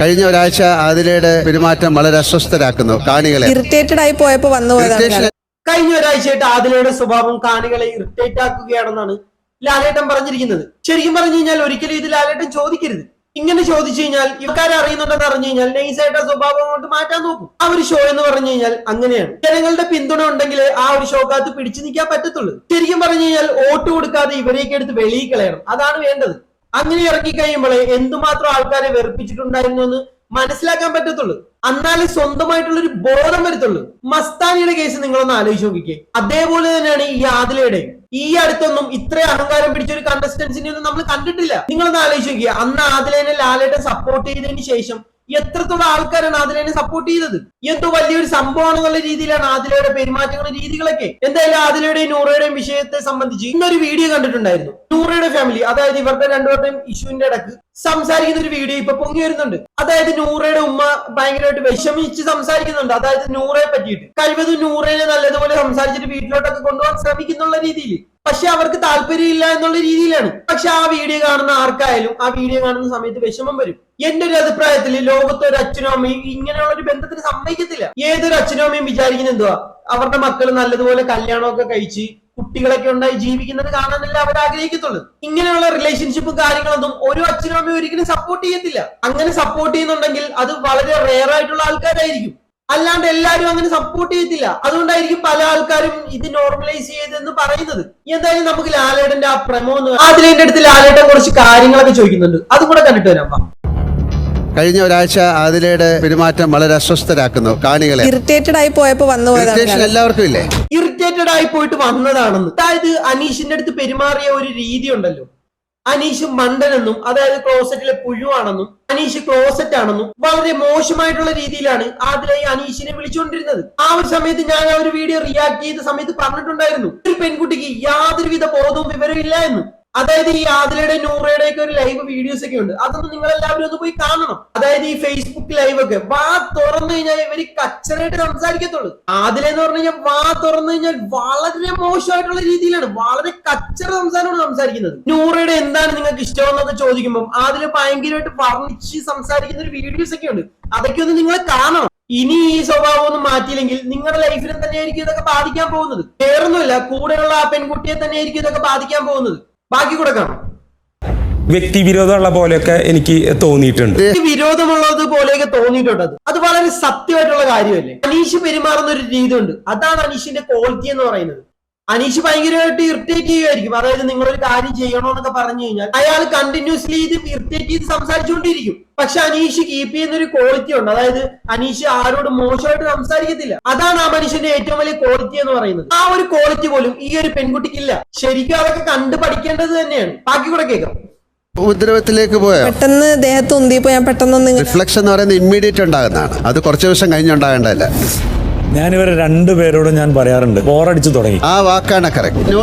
കഴിഞ്ഞ ഒരാഴ്ച ആതിരയുടെ പെരുമാറ്റം വളരെ അസ്വസ്ഥരാക്കുന്നു. കാണികളെ. ഇറിറ്റേറ്റഡ് ആയി പോയപ്പോ വന്നു പോയതാണ് കഴിഞ്ഞ ഒരാഴ്ചയായിട്ട് ആദിലയുടെ സ്വഭാവം കാണികളെ ഇറിറ്റേറ്റ് ആക്കുകയാണെന്നാണ് ലാലേട്ടൻ പറഞ്ഞിരിക്കുന്നത്. ശരിക്കും പറഞ്ഞു കഴിഞ്ഞാൽ ഒരിക്കലും ഇത് ലാലേട്ടൻ ചോദിക്കരുത്. ഇങ്ങനെ ചോദിച്ചു കഴിഞ്ഞാൽ ഇവക്കാരെ അറിയുന്നുണ്ടെന്ന് അറിഞ്ഞു കഴിഞ്ഞാൽ നൈസായിട്ട് ആ സ്വഭാവം കൊണ്ട് മാറ്റാൻ നോക്കും. ആ ഒരു ഷോ എന്ന് പറഞ്ഞു കഴിഞ്ഞാൽ അങ്ങനെയാണ്. ജനങ്ങളുടെ പിന്തുണ ഉണ്ടെങ്കിൽ ആ ഒരു ഷോക്കകത്ത് പിടിച്ചു നിൽക്കാൻ പറ്റത്തുള്ളൂ. ശരിക്കും പറഞ്ഞു കഴിഞ്ഞാൽ വോട്ട് കൊടുക്കാതെ ഇവരെയൊക്കെ എടുത്ത് വെളിയിൽ കളയണം. അതാണ് വേണ്ടത്. അങ്ങനെ ഇറക്കി കഴിയുമ്പോഴേ എന്തുമാത്രം ആൾക്കാരെ വെറുപ്പിച്ചിട്ടുണ്ടായിരുന്നു എന്ന് മനസ്സിലാക്കാൻ പറ്റത്തുള്ളൂ. എന്നാലേ സ്വന്തമായിട്ടുള്ള ഒരു ബോധം വരത്തുള്ളൂ. മസ്താനിയുടെ കേസ് നിങ്ങളൊന്ന് ആലോചിച്ച് നോക്കിക്കേ. അതേപോലെ തന്നെയാണ് ഈ ആദിലയുടെ ഈ അടുത്തൊന്നും ഇത്ര അഹങ്കാരം പിടിച്ച ഒരു കണ്ടസ്റ്റൻസിനെ ഒന്നും നമ്മൾ കണ്ടിട്ടില്ല. നിങ്ങളൊന്ന് ആലോചിച്ച് നോക്കിയാൽ അന്ന് ആദിലേനെ ലാലേട്ടൻ സപ്പോർട്ട് ചെയ്തതിന് ശേഷം എത്രത്തോളം ആൾക്കാരാണ് ആദിലയെ സപ്പോർട്ട് ചെയ്തത്? എന്തോ വലിയൊരു സംഭവമാണെന്നുള്ള രീതിയിലാണ് ആദിലയുടെ പെരുമാറ്റങ്ങളും രീതികളൊക്കെ. എന്തായാലും ആദിലയുടെയും നൂറയുടെയും വിഷയത്തെ സംബന്ധിച്ച് ഇന്നൊരു വീഡിയോ കണ്ടിട്ടുണ്ടായിരുന്നു. നൂറയുടെ ഫാമിലി അതായത് ഇവരുടെ രണ്ടുപേരുടെയും ഇഷ്യൂവിന്റെ ഇടയ്ക്ക് സംസാരിക്കുന്ന ഒരു വീഡിയോ ഇപ്പൊ പൊങ്ങി വരുന്നുണ്ട്. അതായത് നൂറയുടെ ഉമ്മ ഭയങ്കരമായിട്ട് വിഷമിച്ച് സംസാരിക്കുന്നുണ്ട്. അതായത് നൂറയെ പറ്റിയിട്ട്. കഴിവതും നൂറയെ നല്ലതുപോലെ സംസാരിച്ചിട്ട് വീട്ടിലോട്ടൊക്കെ കൊണ്ടുപോകാൻ ശ്രമിക്കുന്നുള്ള രീതിയിൽ പക്ഷെ അവർക്ക് താല്പര്യമില്ല എന്നുള്ള രീതിയിലാണ്. പക്ഷെ ആ വീഡിയോ കാണുന്ന ആർക്കായാലും ആ വീഡിയോ കാണുന്ന സമയത്ത് വിഷമം വരും. എന്റെ ഒരു അഭിപ്രായത്തിൽ ലോകത്ത് ഒരു അച്ഛനും അമ്മയും ഇങ്ങനെയുള്ള ഒരു ബന്ധത്തിന് സമ്മതിക്കത്തില്ല. ഏതൊരു അച്ഛനും അമ്മയും വിചാരിക്കുന്ന എന്തുവാ? അവരുടെ മക്കൾ നല്ലതുപോലെ കല്യാണമൊക്കെ കഴിച്ച് കുട്ടികളൊക്കെ ഉണ്ടായി ജീവിക്കുന്നത് കാണാനല്ല അവർ ആഗ്രഹിക്കത്തുള്ളൂ. ഇങ്ങനെയുള്ള റിലേഷൻഷിപ്പും കാര്യങ്ങളൊന്നും ഒരു അച്ഛനും അമ്മയും ഒരിക്കലും സപ്പോർട്ട് ചെയ്യത്തില്ല. അങ്ങനെ സപ്പോർട്ട് ചെയ്യുന്നുണ്ടെങ്കിൽ അത് വളരെ റെയർ ആയിട്ടുള്ള ആൾക്കാരായിരിക്കും. അല്ലാണ്ട് എല്ലാവരും അങ്ങനെ സപ്പോർട്ട് ചെയ്യത്തില്ല. അതുകൊണ്ടായിരിക്കും പല ആൾക്കാരും ഇത് നോർമലൈസ് ചെയ്തെന്ന് പറയുന്നത്. എന്തായാലും നമുക്ക് ലാലേടന്റെ ആ പ്രമോ എന്ന് അതിലേന്റെ അടുത്ത് ലാലേട്ടൻ കുറച്ച് കാര്യങ്ങളൊക്കെ ചോദിക്കുന്നുണ്ട്. അതും കൂടെ കണ്ടിട്ട് വരാം. കഴിഞ്ഞ ഒരാഴ്ച ആദിലയുടെ പെരുമാറ്റം വളരെ അസ്വസ്ഥരാക്കുന്നു. കാണികളെ. ഇറിറ്റേറ്റഡ് ആയി പോയപ്പോ വന്നു പോയതാണ് എല്ലാവർക്കും ഇല്ലേ? ഇറിറ്റേറ്റഡ് ആയി പോയിട്ട് വന്നതാണെന്ന്. അതായത് അനീഷിന്റെ അടുത്ത് പെരുമാറിയ ഒരു രീതി ഉണ്ടല്ലോ. അനീഷ് മണ്ടനെന്നും അതായത് ക്ലോസറ്റിലെ പുഴുവാണെന്നും അനീഷ് ക്ലോസറ്റ് ആണെന്നും വളരെ മോശമായിട്ടുള്ള രീതിയിലാണ് ആദിലെ അനീഷിനെ വിളിച്ചുകൊണ്ടിരുന്നത്. ആ ഒരു സമയത്ത് ഞാൻ ആ ഒരു വീഡിയോ റിയാക്ട് ചെയ്ത സമയത്ത് പറഞ്ഞിട്ടുണ്ടായിരുന്നു. ഒരു പെൺകുട്ടിക്ക് യാതൊരുവിധ ബോധവും വിവരവും ഇല്ല എന്ന്. അതായത് ഈ ആദിലയുടെ നൂറയുടെ ഒക്കെ ഒരു ലൈവ് വീഡിയോസ് ഒക്കെ ഉണ്ട്. അതൊന്നും നിങ്ങൾ എല്ലാവരും ഒന്ന് പോയി കാണണം. അതായത് ഈ ഫേസ്ബുക്ക് ലൈവ് ഒക്കെ വാ തുറന്നു കഴിഞ്ഞാൽ ഇവർ കച്ചറായിട്ട് സംസാരിക്കത്തുള്ളൂ. ആദില എന്ന് പറഞ്ഞു കഴിഞ്ഞാൽ വാ തുറന്നു കഴിഞ്ഞാൽ വളരെ മോശമായിട്ടുള്ള രീതിയിലാണ്. വളരെ കച്ചറ സംസാരമാണ് സംസാരിക്കുന്നത്. നൂറയുടെ എന്താണ് നിങ്ങൾക്ക് ഇഷ്ടം എന്നൊക്കെ ചോദിക്കുമ്പോൾ ആദില ഭയങ്കരമായിട്ട് വർണിച്ച് സംസാരിക്കുന്ന ഒരു വീഡിയോസ് ഒക്കെ ഉണ്ട്. അതൊക്കെ ഒന്ന് നിങ്ങൾ കാണണം. ഇനി ഈ സ്വഭാവം ഒന്നും മാറ്റിയില്ലെങ്കിൽ നിങ്ങളുടെ ലൈഫിനെ തന്നെയായിരിക്കും ഇതൊക്കെ ബാധിക്കാൻ പോകുന്നത്. വേറൊന്നുമില്ല കൂടെയുള്ള ആ പെൺകുട്ടിയെ തന്നെയായിരിക്കും ഇതൊക്കെ ബാധിക്കാൻ പോകുന്നത്. ബാക്കി കൂടെ കാണാം. വ്യക്തിവിരോധമുള്ള പോലെയൊക്കെ എനിക്ക് തോന്നിയിട്ടുണ്ട്. വിരോധമുള്ളത് പോലെയൊക്കെ തോന്നിയിട്ടുണ്ട് അത്. അത് വളരെ സത്യമായിട്ടുള്ള കാര്യമല്ലേ? അനീഷ് പെരുമാറുന്ന ഒരു രീതി ഉണ്ട് അതാണ് അനീഷിന്റെ ക്വാളിറ്റി എന്ന് പറയുന്നത്. അനീഷ് ഭയങ്കരമായിട്ട് ഇറിറ്റേറ്റ് ചെയ്യുമായിരിക്കും അതായത് നിങ്ങളൊരു കാര്യം ചെയ്യണോ എന്നൊക്കെ പറഞ്ഞു കഴിഞ്ഞാൽ അയാൾ കണ്ടിന്യൂസ്ലി ഇത് ഇറിറ്റേറ്റ് ചെയ്ത് സംസാരിച്ചുകൊണ്ടിരിക്കും. പക്ഷെ അനീഷ് കീപ്പ് ചെയ്യുന്ന ഒരു ക്വാളിറ്റി ഉണ്ട്. അതായത് അനീഷ് ആരോട് മോശമായിട്ട് സംസാരിക്കത്തില്ല. അതാണ് ആ മനുഷ്യന്റെ ഏറ്റവും വലിയ ക്വാളിറ്റി എന്ന് പറയുന്നത്. ആ ഒരു ക്വാളിറ്റി പോലും ഈ ഒരു പെൺകുട്ടിക്കില്ല. ശരിക്കും അതൊക്കെ കണ്ടു പഠിക്കേണ്ടത് തന്നെയാണ്. ബാക്കി കൂടെ കേൾക്കാം. ഉപദ്രവത്തിലേക്ക് പോയാൽ പെട്ടെന്ന് ദേഹത്ത് ഉന്തിയപ്പോ ഞാൻ പെട്ടെന്ന് റിഫ്ലക്ഷൻ എന്ന് പറയുന്നത് ഇമ്മീഡിയറ്റ് ഉണ്ടാകുന്നതാണ്. അത് കുറച്ച് ദിവസം കഴിഞ്ഞുണ്ടാകേണ്ടതല്ല ഞാനിവരെ രണ്ടുപേരോടും ഞാൻ പറയാറുണ്ട്. ബോറടിച്ചു തുടങ്ങി. ആ വാക്കാണ് കറക്റ്റ്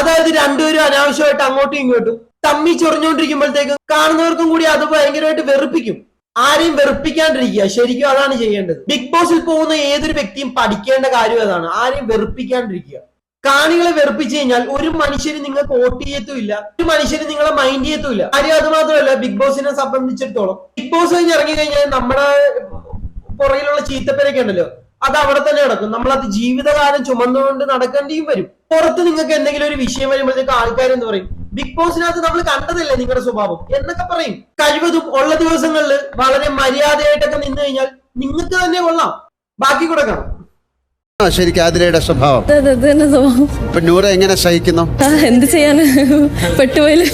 അതായത് രണ്ടുപേരും അനാവശ്യമായിട്ട് അങ്ങോട്ടും ഇങ്ങോട്ടും തമ്മി ചൊറിഞ്ഞുകൊണ്ടിരിക്കുമ്പോഴത്തേക്കും കാണുന്നവർക്കും കൂടി അത് ഭയങ്കരമായിട്ട് വെറുപ്പിക്കും. ആരെയും വെറുപ്പിക്കാണ്ടിരിക്കുക. ശരിക്കും അതാണ് ചെയ്യേണ്ടത്. ബിഗ് ബോസിൽ പോകുന്ന ഏതൊരു വ്യക്തിയും പഠിക്കേണ്ട കാര്യം അതാണ്. ആരെയും വെറുപ്പിക്കാണ്ടിരിക്കുക. കാണികളെ വെറുപ്പിച്ചു കഴിഞ്ഞാൽ ഒരു മനുഷ്യന് നിങ്ങൾക്ക് വോട്ട് ചെയ്യത്തുമില്ല. ഒരു മനുഷ്യന് നിങ്ങളെ മൈൻഡ് ചെയ്യത്തുമില്ല. കാര്യം അത് മാത്രമല്ല ബിഗ് ബോസിനെ സംബന്ധിച്ചിടത്തോളം. ബിഗ് ബോസ് കഴിഞ്ഞ് ഇറങ്ങി കഴിഞ്ഞാൽ നമ്മുടെ പുറകിലുള്ള ചീത്തപ്പേരൊക്കെ ഉണ്ടല്ലോ. അത് അവിടെ തന്നെ നടക്കും നമ്മൾ അത് ജീവിതകാലം ചുമന്നുകൊണ്ട് നടക്കേണ്ടിയും വരും. പുറത്ത് നിങ്ങൾക്ക് എന്തെങ്കിലും ഒരു വിഷയം വരുമ്പോഴത്തേക്ക് ആൾക്കാർ എന്ന് പറയും ബിഗ് ബോസിനകത്ത് നമ്മൾ കണ്ടതല്ലേ നിങ്ങളുടെ സ്വഭാവം? എന്നൊക്കെ പറയും. കഴിവതും ഉള്ള ദിവസങ്ങളിൽ വളരെ മര്യാദയായിട്ടൊക്കെ നിന്ന് കഴിഞ്ഞാൽ നിങ്ങൾക്ക് തന്നെ കൊള്ളാം. ബാക്കി കൊടുക്കണം കാണാം. ശരിക്കും ആതിരയുടെ സ്വഭാവം. ഇപ്പൊ നൂറ എങ്ങനെ സഹിക്കുന്നു? ആ എന്ത് ചെയ്യാന്? പെട്ടുപോയില്ല?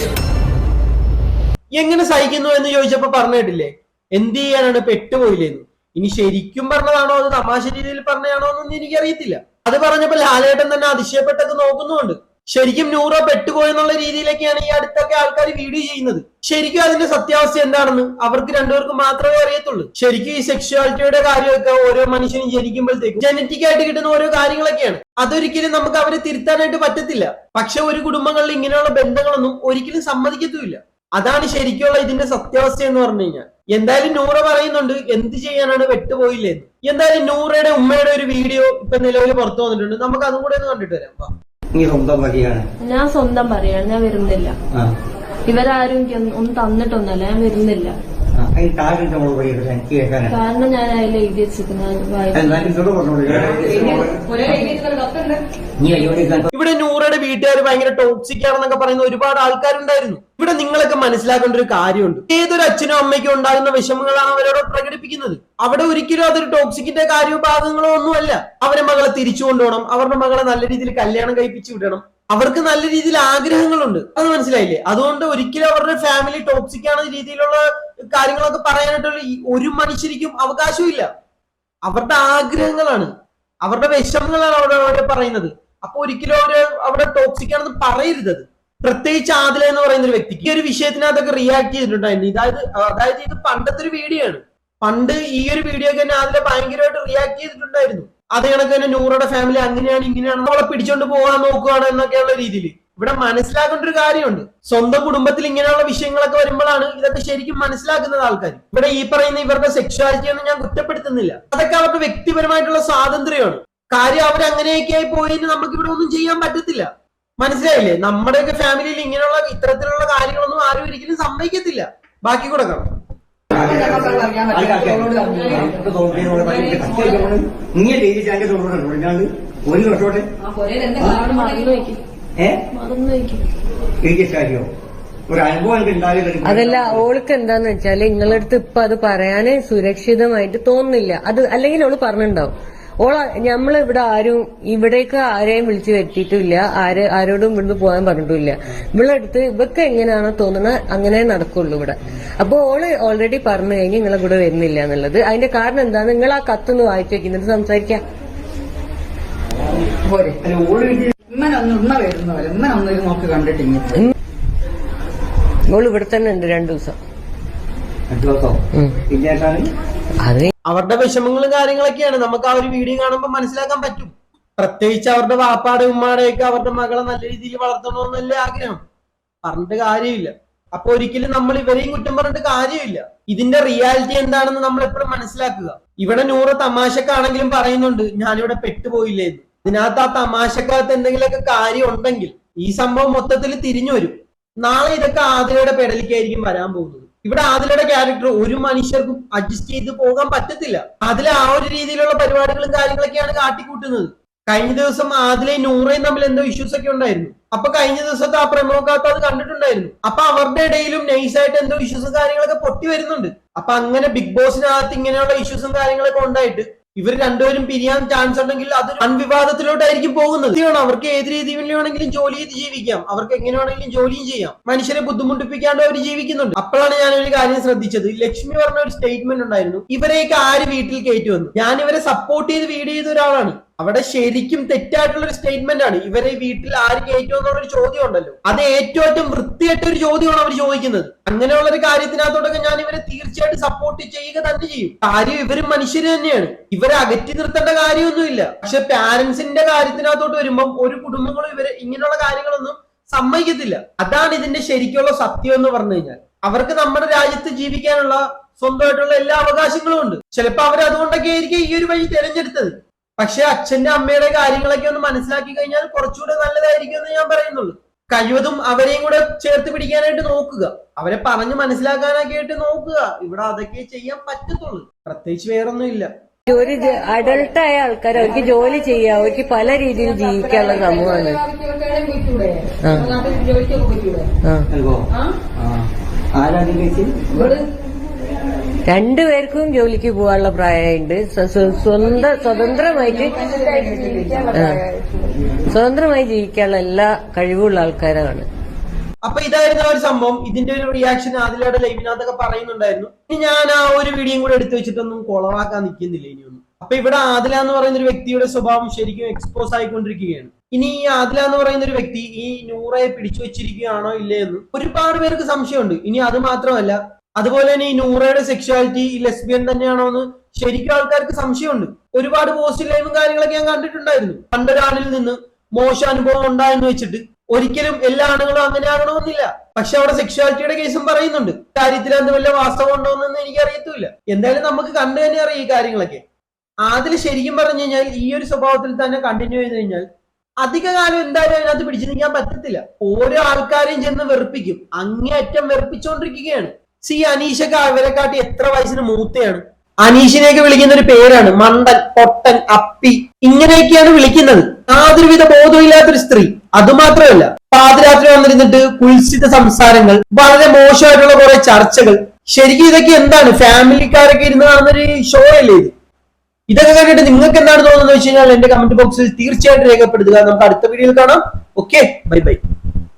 എങ്ങനെ സഹിക്കുന്നു എന്ന് ചോദിച്ചപ്പോ പറഞ്ഞിട്ടില്ലേ? എന്ത് ചെയ്യാനാണ് പെട്ടുപോയില്ലേന്ന് ഇനി ശരിക്കും പറഞ്ഞതാണോ അത് തമാശ രീതിയിൽ പറഞ്ഞതാണോ എന്നൊന്നും എനിക്കറിയത്തില്ല. അത് പറഞ്ഞപ്പോൾ ലാലേട്ടൻ തന്നെ അതിശയപ്പെട്ടൊക്കെ നോക്കുന്നുണ്ട് ശരിക്കും ന്യൂറോ പെട്ടുപോയി പെട്ടുപോയെന്നുള്ള രീതിയിലേക്കാണ് ഈ അടുത്തൊക്കെ ആൾക്കാർ വീഡിയോ ചെയ്യുന്നത്. ശരിക്കും അതിന്റെ സത്യാവസ്ഥ എന്താണെന്ന് അവർക്ക് രണ്ടുപേർക്കും മാത്രമേ അറിയത്തുള്ളൂ. ശരിക്കും ഈ സെക്ഷുവാലിറ്റിയുടെ കാര്യമൊക്കെ ഓരോ മനുഷ്യനും ജനിക്കുമ്പോഴത്തേക്കും ജനറ്റിക് ആയിട്ട് കിട്ടുന്ന ഓരോ കാര്യങ്ങളൊക്കെയാണ്. അതൊരിക്കലും നമുക്ക് അവരെ തിരുത്താനായിട്ട് പറ്റത്തില്ല. പക്ഷെ ഒരു കുടുംബങ്ങളിൽ ഇങ്ങനെയുള്ള ബന്ധങ്ങളൊന്നും ഒരിക്കലും സമ്മതിക്കത്തുമില്ല. അതാണ് ശരിക്കുള്ള ഇതിന്റെ സത്യാവസ്ഥ എന്ന് പറഞ്ഞു കഴിഞ്ഞാൽ. എന്തായാലും നൂറ പറയുന്നുണ്ട് എന്ത് ചെയ്യാനാണ് വെട്ടുപോയില്ലേ എന്തായാലും നൂറയുടെ ഉമ്മയുടെ ഒരു വീഡിയോ ഇപ്പൊ നിലവിൽ പുറത്തു വന്നിട്ടുണ്ട്. നമുക്ക് അതും കൂടെ ഒന്ന് കണ്ടിട്ട് വരാം. നീ സ്വന്തം ഞാൻ സ്വന്തം പറയാ ഞാൻ വരുന്നില്ല. ഇവരാരും ഒന്നും തന്നിട്ടൊന്നല്ല ഞാൻ വരുന്നില്ല. കാരണം ഞാൻ അതിൽ എഴുതി വെച്ചിരിക്കുന്നത് ഇവിടെ നൂറയുടെ വീട്ടുകാർ ഭയങ്കര ടോക്സിക് ആണെന്നൊക്കെ പറയുന്ന ഒരുപാട് ആൾക്കാരുണ്ടായിരുന്നു. ഇവിടെ നിങ്ങളൊക്കെ മനസ്സിലാക്കേണ്ട ഒരു കാര്യമുണ്ട്. ഏതൊരു അച്ഛനും അമ്മയ്ക്കും ഉണ്ടാകുന്ന വിഷമങ്ങളാണ് അവരോട് പ്രകടിപ്പിക്കുന്നത്. അവിടെ ഒരിക്കലും അതൊരു ടോക്സിക്കിന്റെ കാര്യവും ഭാഗങ്ങളോ ഒന്നുമല്ല. അവരെ മകളെ തിരിച്ചു കൊണ്ടുപോകണം. അവരുടെ മകളെ നല്ല രീതിയിൽ കല്യാണം കഴിപ്പിച്ചു വിടണം. അവർക്ക് നല്ല രീതിയിൽ ആഗ്രഹങ്ങളുണ്ട്. അത് മനസ്സിലായില്ലേ? അതുകൊണ്ട് ഒരിക്കലും അവരുടെ ഫാമിലി ടോക്സിക് ആണ് രീതിയിലുള്ള കാര്യങ്ങളൊക്കെ പറയാനായിട്ടുള്ള ഒരു മനുഷ്യരിക്കും അവകാശമില്ല അവരുടെ ആഗ്രഹങ്ങളാണ്. അവരുടെ വിഷമങ്ങളാണ് അവിടെ പറയുന്നത്. അപ്പൊ ഒരിക്കലും അവർ അവിടെ ടോക്സിക് ആണെന്ന് പറയരുത് പ്രത്യേകിച്ച് ആദില എന്ന് പറയുന്ന ഒരു വ്യക്തിക്ക്. ഈ ഒരു വിഷയത്തിനകത്തൊക്കെ റിയാക്ട് ചെയ്തിട്ടുണ്ടായിരുന്നു ഇതായത് അതായത് ഇത് പണ്ടത്തെ ഒരു വീഡിയോ ആണ്. പണ്ട് ഈ ഒരു വീഡിയോ തന്നെ ആദില ഭയങ്കരമായിട്ട് റിയാക്ട് ചെയ്തിട്ടുണ്ടായിരുന്നു. അതേ കണക്ക് തന്നെ നൂറുടെ ഫാമിലി അങ്ങനെയാണ് ഇങ്ങനെയാണ്. നമ്മളെ പിടിച്ചോണ്ട് പോകാൻ നോക്കുകയാണ് എന്നൊക്കെയുള്ള രീതിയിൽ ഇവിടെ മനസ്സിലാക്കേണ്ട ഒരു കാര്യമുണ്ട്. സ്വന്തം കുടുംബത്തിൽ ഇങ്ങനെയുള്ള വിഷയങ്ങളൊക്കെ വരുമ്പോഴാണ് ഇതൊക്കെ ശരിക്കും മനസ്സിലാക്കുന്നത് ആൾക്കാർ. ഇവിടെ ഈ പറയുന്ന ഇവരുടെ സെക്ഷുവാലിറ്റി ഒന്നും ഞാൻ കുറ്റപ്പെടുത്തുന്നില്ല. അതൊക്കെ അവർക്ക് വ്യക്തിപരമായിട്ടുള്ള സ്വാതന്ത്ര്യമാണ്. കാര്യം അവർ അങ്ങനെയൊക്കെ ആയി പോയതിന് നമുക്ക് ഇവിടെ ഒന്നും ചെയ്യാൻ പറ്റത്തില്ല. മനസ്സിലായില്ലേ? നമ്മുടെയൊക്കെ ഫാമിലിയിൽ ഇങ്ങനെയുള്ള ഇത്തരത്തിലുള്ള കാര്യങ്ങളൊന്നും ആരും ഒരിക്കലും സമ്മതിക്കത്തില്ല. ബാക്കി കൊടുക്കണം അതല്ല ഓൾക്ക് എന്താന്ന് വെച്ചാൽ നിങ്ങളടുത്ത് ഇപ്പൊ അത് പറയാനേ സുരക്ഷിതമായിട്ട് തോന്നുന്നില്ല. അത് അല്ലെങ്കിൽ ഓൾ പറഞ്ഞിട്ടുണ്ടാവും. ഓള നമ്മൾ ഇവിടെ ആരും ഇവിടേക്ക് ആരെയും വിളിച്ചു വരുത്തിയിട്ടില്ല. ആര് ആരോടും ഇവിടുന്ന് പോകാൻ പറഞ്ഞിട്ടില്ല. ഇവിടെ അടുത്ത് ഇവക്ക് എങ്ങനെയാണോ തോന്നുന്നത് അങ്ങനെ നടക്കുള്ളൂ ഇവിടെ. അപ്പൊ ഓൾ ഓൾറെഡി പറഞ്ഞു കഴിഞ്ഞ് നിങ്ങളെ കൂടെ വരുന്നില്ല എന്നുള്ളത്. അതിന്റെ കാരണം എന്താ നിങ്ങൾ ആ കത്തൊന്ന് വായിച്ചു വെക്കുന്നുണ്ട് സംസാരിക്കാം. പോരെ. ഓൾ വരുന്നവരെ നോക്കി ഇവിടെ തന്നെ ഉണ്ട് രണ്ടു ദിവസം. അത് അവരുടെ വിഷമങ്ങളും കാര്യങ്ങളൊക്കെയാണ്. നമുക്ക് ആ ഒരു വീഡിയോ കാണുമ്പോൾ മനസ്സിലാക്കാൻ പറ്റും. പ്രത്യേകിച്ച് അവരുടെ വാപ്പാടെ ഉമ്മാടെയൊക്കെ അവരുടെ മകളെ നല്ല രീതിയിൽ വളർത്തണമെന്നല്ലേ ആഗ്രഹം. പറഞ്ഞിട്ട് കാര്യമില്ല. അപ്പൊ ഒരിക്കലും നമ്മൾ ഇവരെയും കുറ്റം പറഞ്ഞിട്ട് കാര്യമില്ല. ഇതിന്റെ റിയാലിറ്റി എന്താണെന്ന് നമ്മൾ എപ്പോഴും മനസ്സിലാക്കുക. ഇവിടെ നൂറ് തമാശക്കാണെങ്കിലും പറയുന്നുണ്ട് ഞാനിവിടെ പെട്ടുപോയില്ലേ എന്ന്. ഇതിനകത്ത് ആ തമാശക്കകത്ത് എന്തെങ്കിലുമൊക്കെ കാര്യം ഉണ്ടെങ്കിൽ ഈ സംഭവം മൊത്തത്തിൽ തിരിഞ്ഞു വരും. നാളെ ഇതൊക്കെ ആതിരയുടെ പെടലിക്കായിരിക്കും വരാൻ പോകുന്നത്. ഇവിടെ ആദിലയുടെ ക്യാരക്ടർ ഒരു മനുഷ്യർക്കും അഡ്ജസ്റ്റ് ചെയ്ത് പോകാൻ പറ്റത്തില്ല. അതിൽ ആ ഒരു രീതിയിലുള്ള പരിപാടികളും കാര്യങ്ങളൊക്കെയാണ് കാട്ടിക്കൂട്ടുന്നത്. കഴിഞ്ഞ ദിവസം ആദിലയും നൂറയും തമ്മിൽ എന്തോ ഇഷ്യൂസ് ഒക്കെ ഉണ്ടായിരുന്നു. അപ്പൊ കഴിഞ്ഞ ദിവസത്തെ ആ പ്രമുഖത്ത് അത് കണ്ടിട്ടുണ്ടായിരുന്നു. അപ്പൊ അവരുടെ ഇടയിലും നൈസായിട്ട് എന്തോ ഇഷ്യൂസും കാര്യങ്ങളൊക്കെ പൊട്ടി വരുന്നുണ്ട്. അപ്പൊ അങ്ങനെ ബിഗ് ബോസിനകത്ത് ഇങ്ങനെയുള്ള ഇഷ്യൂസും കാര്യങ്ങളൊക്കെ ഉണ്ടായിട്ട് ഇവർ രണ്ടുപേരും പിരിയാൻ ചാൻസ് ഉണ്ടെങ്കിൽ അത് അൺവിവാദത്തിലോട്ടായിരിക്കും പോകുന്നത്. അവർക്ക് ഏത് രീതിയിൽ വേണമെങ്കിലും ജോലി ചെയ്ത് ജീവിക്കാം. അവർക്ക് എങ്ങനെ വേണമെങ്കിലും ജോലിയും ചെയ്യാം. മനുഷ്യരെ ബുദ്ധിമുട്ടിപ്പിക്കാണ്ട് അവർ ജീവിക്കുന്നുണ്ട്. അപ്പോഴാണ് ഞാൻ ഒരു കാര്യം ശ്രദ്ധിച്ചത്. ലക്ഷ്മി പറഞ്ഞ ഒരു സ്റ്റേറ്റ്മെന്റ് ഉണ്ടായിരുന്നു. ഇവരെയൊക്കെ ആര് വീട്ടിൽ കയറ്റുമെന്ന് ഞാൻ ഇവരെ സപ്പോർട്ട് ചെയ്ത് വീട് ചെയ്ത ഒരാളാണ്. അവിടെ ശരിക്കും തെറ്റായിട്ടുള്ള ഒരു സ്റ്റേറ്റ്മെന്റ് ആണ്. ഇവരെ വീട്ടിൽ ആര് കയറ്റുമോ എന്നുള്ളൊരു ചോദ്യം ഉണ്ടല്ലോ അത് ഏറ്റവും വൃത്തിയായിട്ട് ഒരു ചോദ്യമാണ് അവർ ചോദിക്കുന്നത്. അങ്ങനെയുള്ള ഒരു കാര്യത്തിനകത്തോടൊക്കെ ഞാൻ ഇവരെ തീർച്ചയായിട്ടും സപ്പോർട്ട് ചെയ്യുക തന്നെ ചെയ്യും. കാര്യം ഇവരും മനുഷ്യർ തന്നെയാണ്. ഇവരെ അകറ്റി നിർത്തേണ്ട കാര്യമൊന്നുമില്ല. പക്ഷെ പാരന്റ്സിന്റെ കാര്യത്തിനകത്തോട്ട് വരുമ്പോൾ ഒരു കുടുംബങ്ങളും ഇവരെ ഇങ്ങനെയുള്ള കാര്യങ്ങളൊന്നും സമ്മതിക്കത്തില്ല. അതാണ് ഇതിന്റെ ശരിക്കുള്ള സത്യം എന്ന് പറഞ്ഞു കഴിഞ്ഞാൽ. അവർക്ക് നമ്മുടെ രാജ്യത്ത് ജീവിക്കാനുള്ള സ്വന്തമായിട്ടുള്ള എല്ലാ അവകാശങ്ങളും ഉണ്ട്. ചിലപ്പോ അവർ അതുകൊണ്ടൊക്കെ ആയിരിക്കും ഈ ഒരു വഴി തിരഞ്ഞെടുത്തത്. പക്ഷെ അച്ഛന്റെ അമ്മയുടെ കാര്യങ്ങളൊക്കെ ഒന്ന് മനസ്സിലാക്കി കഴിഞ്ഞാൽ കുറച്ചുകൂടെ നല്ലതായിരിക്കും എന്ന് ഞാൻ പറയുന്നുള്ളൂ. കഴിവതും അവരെയും കൂടെ ചേർത്ത് പിടിക്കാനായിട്ട് നോക്കുക. അവരെ പറഞ്ഞു മനസ്സിലാക്കാനൊക്കെ ആയിട്ട് നോക്കുക. ഇവിടെ അതൊക്കെ ചെയ്യാൻ പറ്റത്തുള്ളൂ. പ്രത്യേകിച്ച് വേറൊന്നും ഇല്ല. ഒരു അഡൾട്ടായ ആൾക്കാർ അവർക്ക് ജോലി ചെയ്യാം. അവർക്ക് പല രീതിയിൽ ജീവിക്കാനുള്ള സമൂഹമാണ്. ആ. ആ. നൽകോ ആ ആരാധന രണ്ടുപേർക്കും ജോലിക്ക് പോകാനുള്ള പ്രായമുണ്ട് സ്വ- സ്വ- സ്വന്തം സ്വതന്ത്രമായിട്ട് സ്വതന്ത്രമായി ജീവിക്കാനുള്ള എല്ലാ കഴിവുള്ള ആൾക്കാരാണ്. അപ്പൊ ഇതായിരുന്നു ഒരു സംഭവം. ഇതിന്റെ ഒരു റിയാക്ഷൻ ആദിലയുടെ ലൈവിനകത്തൊക്കെ പറയുന്നുണ്ടായിരുന്നു. ഇനി ഞാൻ ആ ഒരു വീഡിയോയും കൂടെ എടുത്തു വെച്ചിട്ടൊന്നും കൊളവാക്കാൻ നിൽക്കുന്നില്ല ഇനിയൊന്നും അപ്പൊ ഇവിടെ ആദില എന്ന് പറയുന്ന ഒരു വ്യക്തിയുടെ സ്വഭാവം ശരിക്കും എക്സ്പോസ് ആയിക്കൊണ്ടിരിക്കുകയാണ്. ഇനി ഈ ആദില എന്ന് പറയുന്ന ഒരു വ്യക്തി ഈ നൂറയെ പിടിച്ചു വെച്ചിരിക്കുകയാണോ ഇല്ലേ എന്ന് ഒരുപാട് പേർക്ക് സംശയമുണ്ട്. ഇനി അത് മാത്രമല്ല അതുപോലെ തന്നെ ഈ നൂറയുടെ സെക്ഷുവാലിറ്റി ഈ ലെസ്ബിയൻ തന്നെയാണോ എന്ന് ശരിക്കും ആൾക്കാർക്ക് സംശയമുണ്ട്. ഒരുപാട് പോസ്റ്റ് ലൈവും കാര്യങ്ങളൊക്കെ ഞാൻ കണ്ടിട്ടുണ്ടായിരുന്നു. പണ്ടൊരാളിൽ നിന്ന് മോശം അനുഭവം ഉണ്ടായെന്ന് വെച്ചിട്ട് ഒരിക്കലും എല്ലാ ആണുങ്ങളും അങ്ങനെ ആകണമെന്നില്ല. പക്ഷെ അവിടെ സെക്ഷുവാലിറ്റിയുടെ കേസും പറയുന്നുണ്ട്. കാര്യത്തിൽ അത് വല്ല വാസ്തവം ഉണ്ടോ എന്നൊന്നും എനിക്ക് അറിയത്തില്ല എന്തായാലും നമുക്ക് കണ്ടു തന്നെ അറിയാം ഈ കാര്യങ്ങളൊക്കെ. അതിൽ ശരിക്കും പറഞ്ഞു കഴിഞ്ഞാൽ ഈ ഒരു സ്വഭാവത്തിൽ തന്നെ കണ്ടിന്യൂ ചെയ്ത് കഴിഞ്ഞാൽ അധിക കാലം എന്തായാലും അതിനകത്ത് പിടിച്ചു നിൽക്കാൻ പറ്റത്തില്ല. ഓരോ ആൾക്കാരെയും ചെന്ന് വെറുപ്പിക്കും. അങ്ങേയറ്റം വെറുപ്പിച്ചുകൊണ്ടിരിക്കുകയാണ് സി അനീഷൊക്കെ അവരെക്കാട്ടി എത്ര വയസ്സിന് മൂത്തയാണ്? അനീഷിനെയൊക്കെ വിളിക്കുന്ന ഒരു പേരാണ് മണ്ടൻ പൊട്ടൻ അപ്പി. ഇങ്ങനെയൊക്കെയാണ് വിളിക്കുന്നത്. യാതൊരുവിധ ബോധമില്ലാത്തൊരു സ്ത്രീ. അതുമാത്രമല്ല പാതിരാത്രി വന്നിരുന്നിട്ട് കുൽസിത സംസാരങ്ങൾ വളരെ മോശമായിട്ടുള്ള കുറെ ചർച്ചകൾ. ശരിക്കും ഇതൊക്കെ എന്താണ്? ഫാമിലിക്കാരൊക്കെ ഇരുന്ന് കാണുന്നൊരു ഷോ അല്ലേ ഇത്? ഇതൊക്കെ കണ്ടിട്ട് നിങ്ങൾക്ക് എന്താണ് തോന്നുന്നത് വെച്ച് കഴിഞ്ഞാൽ എന്റെ കമന്റ് ബോക്സിൽ തീർച്ചയായിട്ടും രേഖപ്പെടുത്തുക. നമുക്ക് അടുത്ത വീഡിയോയിൽ കാണാം. Okay bye bye